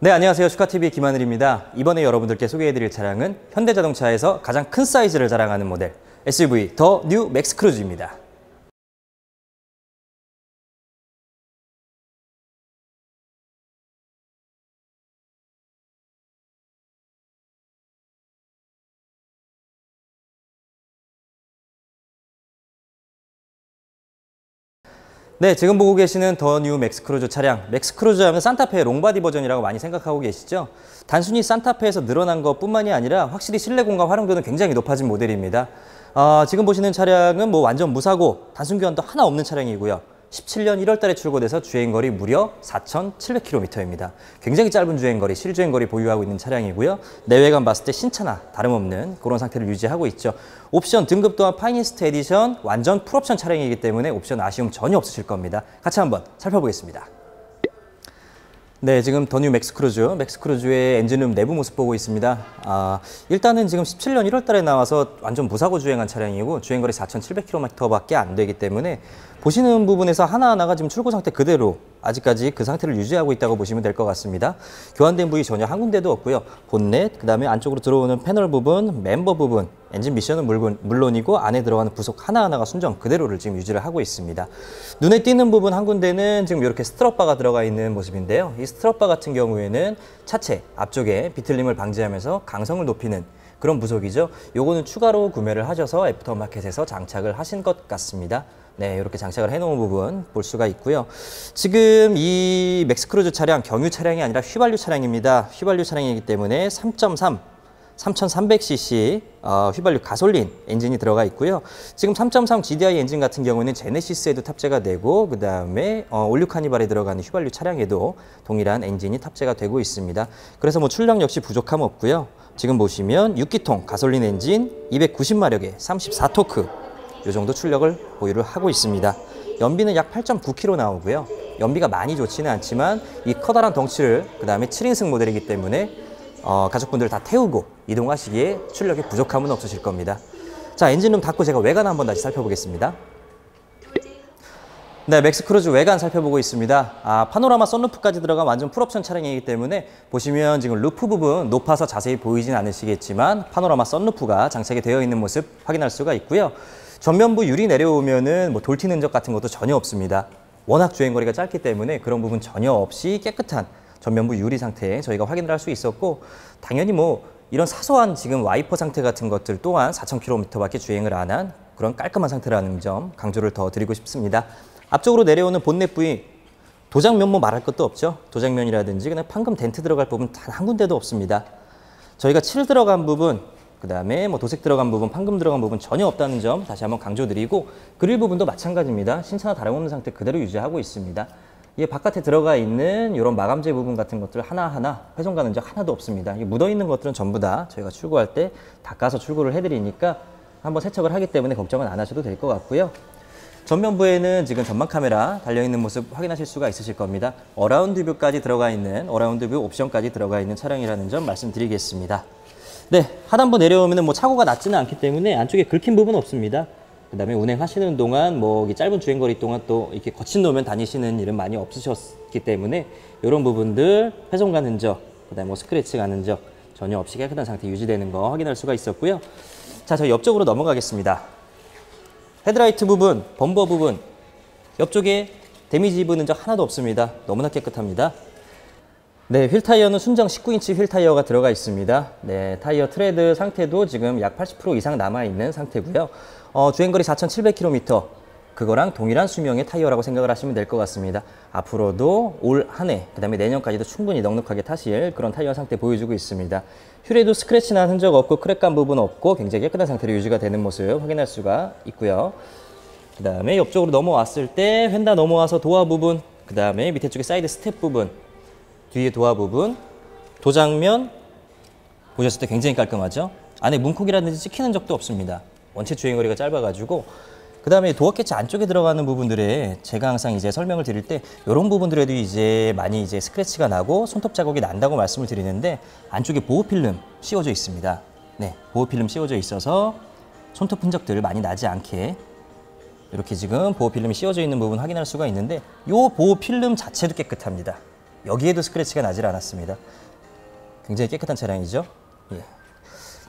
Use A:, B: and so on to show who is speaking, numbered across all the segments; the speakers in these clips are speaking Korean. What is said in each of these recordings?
A: 네, 안녕하세요. 슈카TV 김하늘입니다. 이번에 여러분들께 소개해드릴 차량은 현대자동차에서 가장 큰 사이즈를 자랑하는 모델 SUV 더 뉴 맥스 크루즈입니다. 네, 지금 보고 계시는 더 뉴 맥스 크루즈 차량. 맥스 크루즈 하면 산타페 롱바디 버전이라고 많이 생각하고 계시죠? 단순히 산타페에서 늘어난 것뿐만이 아니라 확실히 실내 공간 활용도는 굉장히 높아진 모델입니다. 어, 지금 보시는 차량은 뭐 완전 무사고 단순 교환도 하나 없는 차량이고요. 17년 1월 달에 출고돼서 주행거리 무려 4,700km입니다. 굉장히 짧은 주행거리, 실주행거리 보유하고 있는 차량이고요. 내외관 봤을 때 신차나 다름없는 그런 상태를 유지하고 있죠. 옵션 등급 또한 파이니스트 에디션 완전 풀옵션 차량이기 때문에 옵션 아쉬움 전혀 없으실 겁니다. 같이 한번 살펴보겠습니다. 네, 지금 더 뉴 맥스크루즈, 맥스크루즈의 엔진룸 내부 모습 보고 있습니다. 아, 일단은 지금 17년 1월 달에 나와서 완전 무사고 주행한 차량이고 주행거리 4,700km밖에 안 되기 때문에 보시는 부분에서 하나하나가 지금 출고 상태 그대로 아직까지 그 상태를 유지하고 있다고 보시면 될 것 같습니다. 교환된 부위 전혀 한 군데도 없고요. 본넷, 그 다음에 안쪽으로 들어오는 패널 부분, 멤버 부분, 엔진 미션은 물론이고 안에 들어가는 부속 하나하나가 순정 그대로를 지금 유지를 하고 있습니다. 눈에 띄는 부분 한 군데는 지금 이렇게 스트럿바가 들어가 있는 모습인데요. 이 스트럿바 같은 경우에는 차체 앞쪽에 비틀림을 방지하면서 강성을 높이는 그런 부속이죠. 요거는 추가로 구매를 하셔서 애프터마켓에서 장착을 하신 것 같습니다. 네, 이렇게 장착을 해놓은 부분 볼 수가 있고요. 지금 이 맥스크루즈 차량 경유 차량이 아니라 휘발유 차량입니다. 휘발유 차량이기 때문에 3.3 3300cc 어, 휘발유 가솔린 엔진이 들어가 있고요. 지금 3.3 GDI 엔진 같은 경우는 제네시스에도 탑재가 되고 그 다음에 어, 올류 카니발에 들어가는 휘발유 차량에도 동일한 엔진이 탑재가 되고 있습니다. 그래서 뭐 출력 역시 부족함 없고요. 지금 보시면 6기통 가솔린 엔진 290마력에 34토크 이 정도 출력을 보유를 하고 있습니다. 연비는 약 8.9km 나오고요. 연비가 많이 좋지는 않지만 이 커다란 덩치를 그 다음에 7인승 모델이기 때문에 어, 가족분들 다 태우고 이동하시기에 출력에 부족함은 없으실 겁니다. 자 엔진룸 닫고 제가 외관 한번 다시 살펴보겠습니다. 네, 맥스크루즈 외관 살펴보고 있습니다. 아, 파노라마 썬루프까지 들어간 완전 풀옵션 차량이기 때문에 보시면 지금 루프 부분 높아서 자세히 보이진 않으시겠지만 파노라마 썬루프가 장착이 되어 있는 모습 확인할 수가 있고요. 전면부 유리 내려오면은 뭐 돌튀는 흔적 같은 것도 전혀 없습니다. 워낙 주행거리가 짧기 때문에 그런 부분 전혀 없이 깨끗한 전면부 유리 상태 저희가 확인을 할 수 있었고 당연히 뭐 이런 사소한 지금 와이퍼 상태 같은 것들 또한 4,000km밖에 주행을 안 한 그런 깔끔한 상태라는 점 강조를 더 드리고 싶습니다. 앞쪽으로 내려오는 본넷 부위 도장면 뭐 말할 것도 없죠. 도장면이라든지 그냥 판금 덴트 들어갈 부분 단 한 군데도 없습니다. 저희가 칠 들어간 부분 그 다음에 뭐 도색 들어간 부분, 판금 들어간 부분 전혀 없다는 점 다시 한번 강조드리고 그릴 부분도 마찬가지입니다. 신차나 다름없는 상태 그대로 유지하고 있습니다. 이 바깥에 들어가 있는 이런 마감재 부분 같은 것들 하나하나 훼손 가는 적 하나도 없습니다. 이 묻어있는 것들은 전부 다 저희가 출고할 때 닦아서 출고를 해드리니까 한번 세척을 하기 때문에 걱정은 안 하셔도 될 것 같고요. 전면부에는 지금 전방 카메라 달려있는 모습 확인하실 수가 있으실 겁니다. 어라운드 뷰까지 들어가 있는 어라운드 뷰 옵션까지 들어가 있는 차량이라는 점 말씀드리겠습니다. 네, 하단부 내려오면 뭐 차고가 낮지는 않기 때문에 안쪽에 긁힌 부분 없습니다. 그 다음에 운행하시는 동안 뭐 짧은 주행거리 동안 또 이렇게 거친 노면 다니시는 일은 많이 없으셨기 때문에 이런 부분들 훼손 가는 적, 그 다음에 뭐 스크래치 가는 적 전혀 없이 깨끗한 상태 유지되는 거 확인할 수가 있었고요. 자, 저희 옆쪽으로 넘어가겠습니다. 헤드라이트 부분, 범버 부분, 옆쪽에 데미지 입은 흔적 하나도 없습니다. 너무나 깨끗합니다. 네, 휠 타이어는 순정 19인치 휠 타이어가 들어가 있습니다. 네, 타이어 트레드 상태도 지금 약 80% 이상 남아있는 상태고요. 어, 주행거리 4,700km, 그거랑 동일한 수명의 타이어라고 생각을 하시면 될 것 같습니다. 앞으로도 올 한 해, 그 다음에 내년까지도 충분히 넉넉하게 타실 그런 타이어 상태 보여주고 있습니다. 휠에도 스크래치 난 흔적 없고 크랙간 부분 없고 굉장히 깨끗한 상태로 유지가 되는 모습 확인할 수가 있고요. 그 다음에 옆쪽으로 넘어왔을 때 휀다 넘어와서 도화 부분, 그 다음에 밑에 쪽에 사이드 스텝 부분, 뒤에 도화 부분, 도장면 보셨을 때 굉장히 깔끔하죠? 안에 문콕이라든지 찍히는 적도 없습니다. 원체 주행거리가 짧아가지고 그 다음에 도어 캐치 안쪽에 들어가는 부분들에 제가 항상 이제 설명을 드릴 때 이런 부분들에도 이제 많이 이제 스크래치가 나고 손톱 자국이 난다고 말씀을 드리는데 안쪽에 보호 필름 씌워져 있습니다. 네, 보호 필름 씌워져 있어서 손톱 흔적들 많이 나지 않게 이렇게 지금 보호 필름이 씌워져 있는 부분 확인할 수가 있는데 이 보호 필름 자체도 깨끗합니다. 여기에도 스크래치가 나질 않았습니다. 굉장히 깨끗한 차량이죠. 예.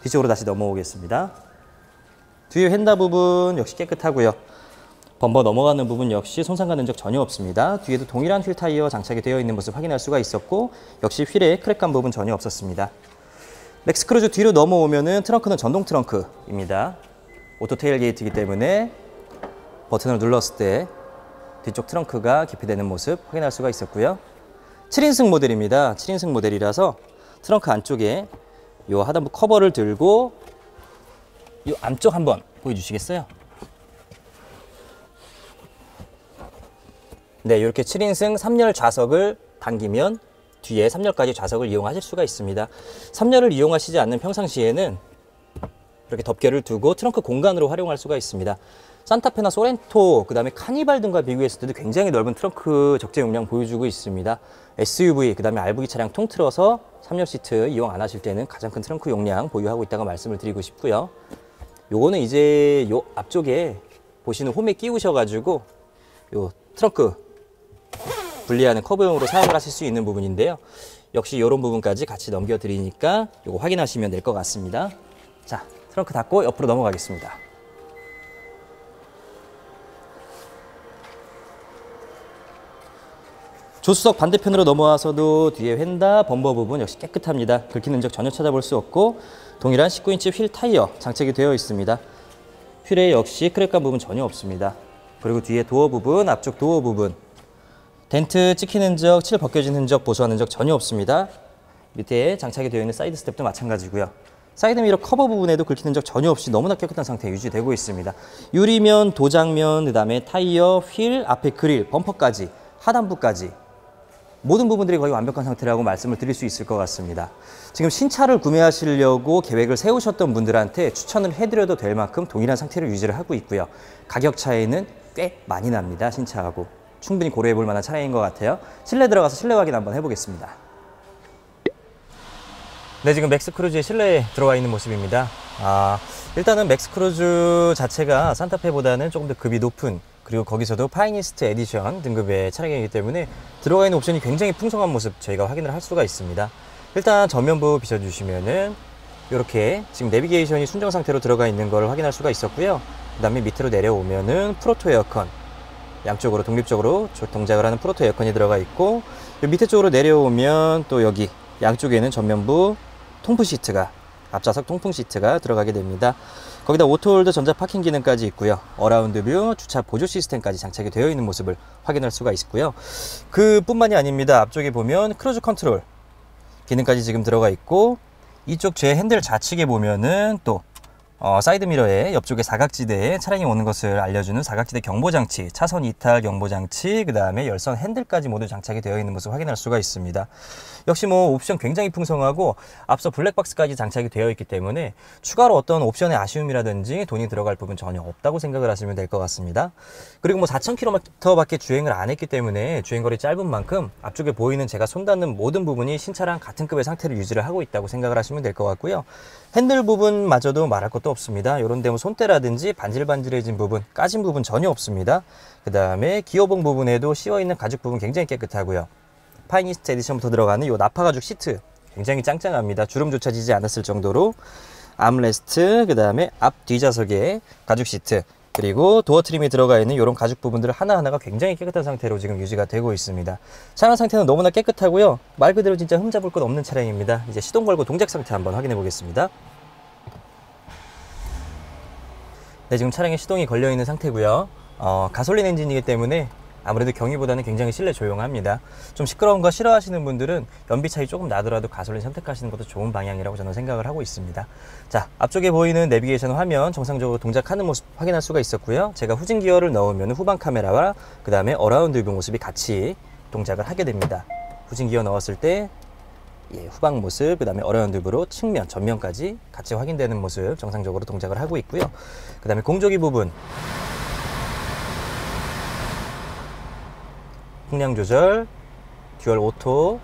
A: 뒤쪽으로 다시 넘어오겠습니다. 뒤에 휀다 부분 역시 깨끗하고요. 범버 넘어가는 부분 역시 손상가는 적 전혀 없습니다. 뒤에도 동일한 휠 타이어 장착이 되어 있는 모습 확인할 수가 있었고 역시 휠에 크랙간 부분 전혀 없었습니다. 맥스크루즈 뒤로 넘어오면은 트렁크는 전동 트렁크입니다. 오토 테일게이트이기 때문에 버튼을 눌렀을 때 뒤쪽 트렁크가 기피되는 모습 확인할 수가 있었고요. 7인승 모델입니다. 7인승 모델이라서 트렁크 안쪽에 이 하단부 커버를 들고 이 안쪽 한번 보여주시겠어요? 네, 이렇게 7인승 3열 좌석을 당기면 뒤에 3열까지 좌석을 이용하실 수가 있습니다. 3열을 이용하시지 않는 평상시에는 이렇게 덮개를 두고 트렁크 공간으로 활용할 수가 있습니다. 산타페나 소렌토, 그 다음에 카니발 등과 비교했을 때도 굉장히 넓은 트렁크 적재 용량 보여주고 있습니다. SUV, 그 다음에 RV 차량 통틀어서 3열 시트 이용 안 하실 때는 가장 큰 트렁크 용량 보유하고 있다고 말씀을 드리고 싶고요. 요거는 이제 요 앞쪽에 보시는 홈에 끼우셔가지고 요 트렁크 분리하는 커브용으로 사용을 하실 수 있는 부분인데요. 역시 이런 부분까지 같이 넘겨드리니까 이거 확인하시면 될 것 같습니다. 자, 트렁크 닫고 옆으로 넘어가겠습니다. 조수석 반대편으로 넘어와서도 뒤에 휀다, 범버 부분 역시 깨끗합니다. 긁히는 적 전혀 찾아볼 수 없고 동일한 19인치 휠 타이어 장착이 되어 있습니다. 휠에 역시 크랙간 부분 전혀 없습니다. 그리고 뒤에 도어 부분, 앞쪽 도어 부분 덴트 찍힌 흔적, 칠 벗겨진 흔적, 보수한 흔적 전혀 없습니다. 밑에 장착이 되어 있는 사이드 스텝도 마찬가지고요. 사이드 미러 커버 부분에도 긁힌 흔적 전혀 없이 너무나 깨끗한 상태 유지되고 있습니다. 유리면, 도장면, 그 다음에 타이어, 휠, 앞에 그릴, 범퍼까지, 하단부까지 모든 부분들이 거의 완벽한 상태라고 말씀을 드릴 수 있을 것 같습니다. 지금 신차를 구매하시려고 계획을 세우셨던 분들한테 추천을 해드려도 될 만큼 동일한 상태를 유지를 하고 있고요. 가격 차이는 꽤 많이 납니다. 신차하고. 충분히 고려해 볼 만한 차량인 것 같아요. 실내 들어가서 실내 확인 한번 해보겠습니다. 네, 지금 맥스 크루즈의 실내에 들어가 있는 모습입니다. 아, 일단은 맥스 크루즈 자체가 산타페보다는 조금 더 급이 높은 그리고 거기서도 파이니스트 에디션 등급의 차량이기 때문에 들어가 있는 옵션이 굉장히 풍성한 모습 저희가 확인을 할 수가 있습니다. 일단 전면부 비춰주시면은 이렇게 지금 내비게이션이 순정 상태로 들어가 있는 걸 확인할 수가 있었고요. 그 다음에 밑으로 내려오면은 프로토 에어컨 양쪽으로 독립적으로 동작을 하는 프로토 에어컨이 들어가 있고 밑에 쪽으로 내려오면 또 여기 양쪽에는 전면부 통풍 시트가 앞좌석 통풍 시트가 들어가게 됩니다. 거기다 오토홀드 전자 파킹 기능까지 있고요. 어라운드 뷰, 주차 보조 시스템까지 장착이 되어 있는 모습을 확인할 수가 있고요. 그뿐만이 아닙니다. 앞쪽에 보면 크루즈 컨트롤 기능까지 지금 들어가 있고 이쪽 제 핸들 좌측에 보면은 또 어, 사이드미러의 옆쪽에 사각지대에 차량이 오는 것을 알려주는 사각지대 경보장치, 차선 이탈 경보장치, 그 다음에 열선 핸들까지 모두 장착이 되어 있는 모습 확인할 수가 있습니다. 역시 뭐 옵션 굉장히 풍성하고 앞서 블랙박스까지 장착이 되어 있기 때문에 추가로 어떤 옵션의 아쉬움이라든지 돈이 들어갈 부분 전혀 없다고 생각을 하시면 될 것 같습니다. 그리고 뭐 4,000km밖에 주행을 안 했기 때문에 주행거리 짧은 만큼 앞쪽에 보이는 제가 손 닿는 모든 부분이 신차랑 같은 급의 상태를 유지를 하고 있다고 생각을 하시면 될 것 같고요. 핸들 부분마저도 말할 것도 없습니다. 이런 데뭐 손대라든지 반질반질해진 부분, 까진 부분 전혀 없습니다. 그 다음에 기어봉 부분에도 씌워있는 가죽 부분 굉장히 깨끗하고요. 파이니스트 에디션부터 들어가는 이 나파 가죽 시트 굉장히 짱짱합니다. 주름조차 지지 않았을 정도로 암레스트, 그 다음에 앞 뒷좌석에 가죽 시트, 그리고 도어 트림이 들어가 있는 이런 가죽 부분들 하나하나가 굉장히 깨끗한 상태로 지금 유지가 되고 있습니다. 차량 상태는 너무나 깨끗하고요. 말 그대로 진짜 흠잡을 것 없는 차량입니다. 이제 시동 걸고 동작 상태 한번 확인해 보겠습니다. 네, 지금 차량에 시동이 걸려 있는 상태고요. 어, 가솔린 엔진이기 때문에 아무래도 경유보다는 굉장히 실내 조용합니다. 좀 시끄러운 거 싫어하시는 분들은 연비 차이 조금 나더라도 가솔린 선택하시는 것도 좋은 방향이라고 저는 생각을 하고 있습니다. 자, 앞쪽에 보이는 내비게이션 화면 정상적으로 동작하는 모습 확인할 수가 있었고요. 제가 후진 기어를 넣으면 후방 카메라와 그 다음에 어라운드 뷰 모습이 같이 동작을 하게 됩니다. 후진 기어 넣었을 때 예, 후방 모습, 그 다음에 어라운드 뷰로 측면, 전면까지 같이 확인되는 모습 정상적으로 동작을 하고 있고요. 그 다음에 공조기 부분 풍량 조절, 듀얼 오토,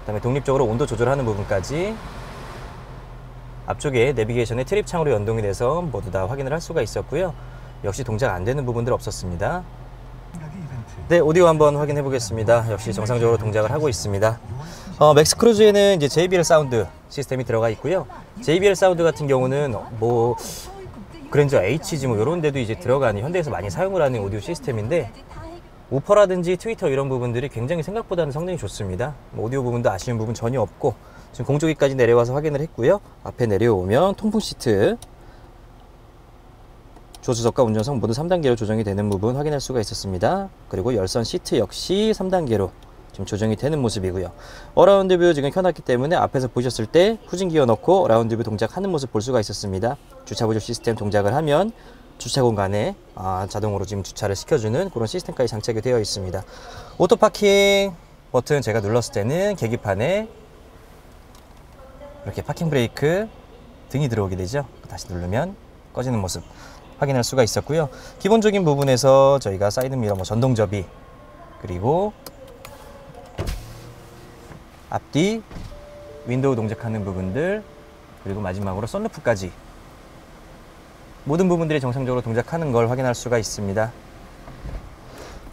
A: 그 다음에 독립적으로 온도 조절하는 부분까지 앞쪽에 내비게이션의 트립 창으로 연동이 돼서 모두 다 확인을 할 수가 있었고요. 역시 동작 안 되는 부분들 없었습니다. 네, 오디오 한번 확인해 보겠습니다. 역시 정상적으로 동작을 하고 있습니다. 어, 맥스 크루즈에는 이제 JBL 사운드 시스템이 들어가 있고요. JBL 사운드 같은 경우는 뭐 그랜저 HG 뭐 이런 데도 이제 들어가는 현대에서 많이 사용을 하는 오디오 시스템인데 우퍼라든지 트위터 이런 부분들이 굉장히 생각보다는 성능이 좋습니다. 뭐 오디오 부분도 아쉬운 부분 전혀 없고 지금 공조기까지 내려와서 확인을 했고요. 앞에 내려오면 통풍 시트 조수석과 운전석 모두 3단계로 조정이 되는 부분 확인할 수가 있었습니다. 그리고 열선 시트 역시 3단계로 지금 조정이 되는 모습이고요. 어라운드 뷰 지금 켜놨기 때문에 앞에서 보셨을 때 후진 기어 넣고 어라운드 뷰 동작하는 모습 볼 수가 있었습니다. 주차 보조 시스템 동작을 하면 주차 공간에 아, 자동으로 지금 주차를 시켜주는 그런 시스템까지 장착이 되어 있습니다. 오토 파킹 버튼 제가 눌렀을 때는 계기판에 이렇게 파킹 브레이크 등이 들어오게 되죠. 다시 누르면 꺼지는 모습 확인할 수가 있었고요. 기본적인 부분에서 저희가 사이드 미러 뭐 전동 접이 그리고 앞뒤 윈도우 동작하는 부분들 그리고 마지막으로 썬루프까지 모든 부분들이 정상적으로 동작하는 걸 확인할 수가 있습니다.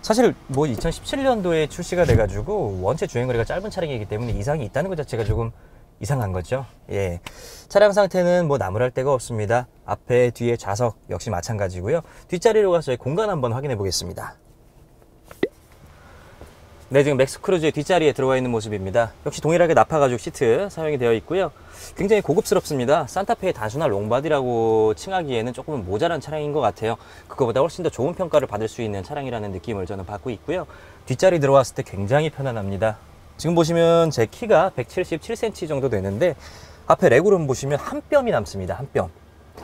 A: 사실 뭐 2017년도에 출시가 돼가지고 원체 주행 거리가 짧은 차량이기 때문에 이상이 있다는 것 자체가 조금 이상한 거죠. 예. 차량 상태는 뭐 나무랄 데가 없습니다. 앞에 뒤에 좌석 역시 마찬가지고요. 뒷자리로 가서 공간 한번 확인해 보겠습니다. 네, 지금 맥스 크루즈의 뒷자리에 들어와 있는 모습입니다. 역시 동일하게 나파 가죽 시트 사용이 되어 있고요. 굉장히 고급스럽습니다. 산타페의 단순한 롱바디라고 칭하기에는 조금 모자란 차량인 것 같아요. 그거보다 훨씬 더 좋은 평가를 받을 수 있는 차량이라는 느낌을 저는 받고 있고요. 뒷자리 들어왔을 때 굉장히 편안합니다. 지금 보시면 제 키가 177cm 정도 되는데 앞에 레그룸 보시면 한 뼘이 남습니다. 한 뼘.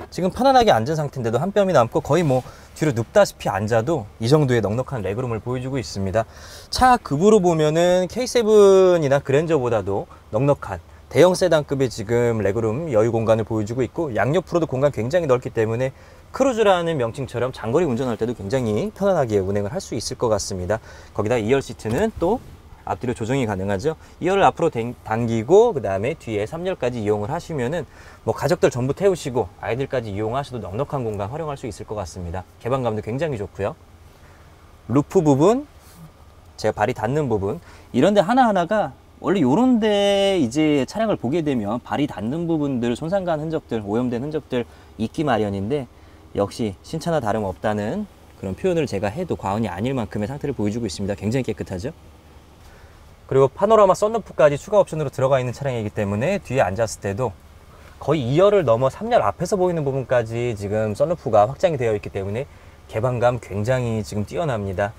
A: 지금 편안하게 앉은 상태인데도 한 뼘이 남고 거의 뭐 뒤로 눕다시피 앉아도 이 정도의 넉넉한 레그룸을 보여주고 있습니다. 차 급으로 보면은 K7이나 그랜저보다도 넉넉한 대형 세단급의 지금 레그룸 여유 공간을 보여주고 있고 양옆으로도 공간 굉장히 넓기 때문에 크루즈라는 명칭처럼 장거리 운전할 때도 굉장히 편안하게 운행을 할 수 있을 것 같습니다. 거기다 2열 시트는 또 앞뒤로 조정이 가능하죠. 2열을 앞으로 당기고 그 다음에 뒤에 3열까지 이용을 하시면은 뭐 가족들 전부 태우시고 아이들까지 이용하셔도 넉넉한 공간 활용할 수 있을 것 같습니다. 개방감도 굉장히 좋고요. 루프 부분, 제가 발이 닿는 부분 이런 데 하나하나가 원래 요런 데 이제 차량을 보게 되면 발이 닿는 부분들 손상간 흔적들 오염된 흔적들 있기 마련인데 역시 신차나 다름없다는 그런 표현을 제가 해도 과언이 아닐 만큼의 상태를 보여주고 있습니다 굉장히 깨끗하죠 그리고 파노라마 썬루프까지 추가 옵션으로 들어가 있는 차량이기 때문에 뒤에 앉았을 때도 거의 2열을 넘어 3열 앞에서 보이는 부분까지 지금 썬루프가 확장이 되어 있기 때문에 개방감 굉장히 지금 뛰어납니다.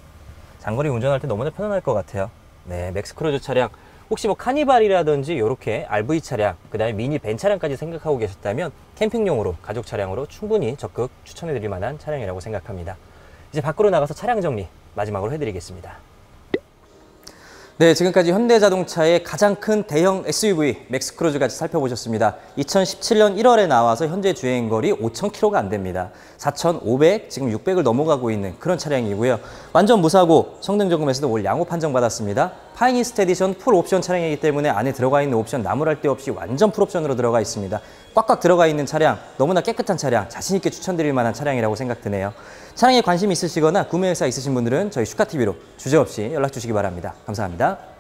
A: 장거리 운전할 때 너무나 편안할 것 같아요. 네, 맥스크루즈 차량 혹시 뭐 카니발이라든지 이렇게 RV 차량, 그 다음에 미니 벤 차량까지 생각하고 계셨다면 캠핑용으로 가족 차량으로 충분히 적극 추천해 드릴 만한 차량이라고 생각합니다. 이제 밖으로 나가서 차량 정리 마지막으로 해드리겠습니다. 네, 지금까지 현대자동차의 가장 큰 대형 SUV 맥스크루즈까지 살펴보셨습니다. 2017년 1월에 나와서 현재 주행거리 5,000km가 안 됩니다. 4,500, 지금 600을 넘어가고 있는 그런 차량이고요. 완전 무사고 성능 점검에서도 올 양호 판정받았습니다. 파이니스트 에디션 풀 옵션 차량이기 때문에 안에 들어가 있는 옵션 나무랄 데 없이 완전 풀 옵션으로 들어가 있습니다. 꽉꽉 들어가 있는 차량, 너무나 깨끗한 차량, 자신있게 추천드릴 만한 차량이라고 생각 드네요. 차량에 관심 있으시거나 구매 의사 있으신 분들은 저희 슈카TV로 주저없이 연락 주시기 바랍니다. 감사합니다.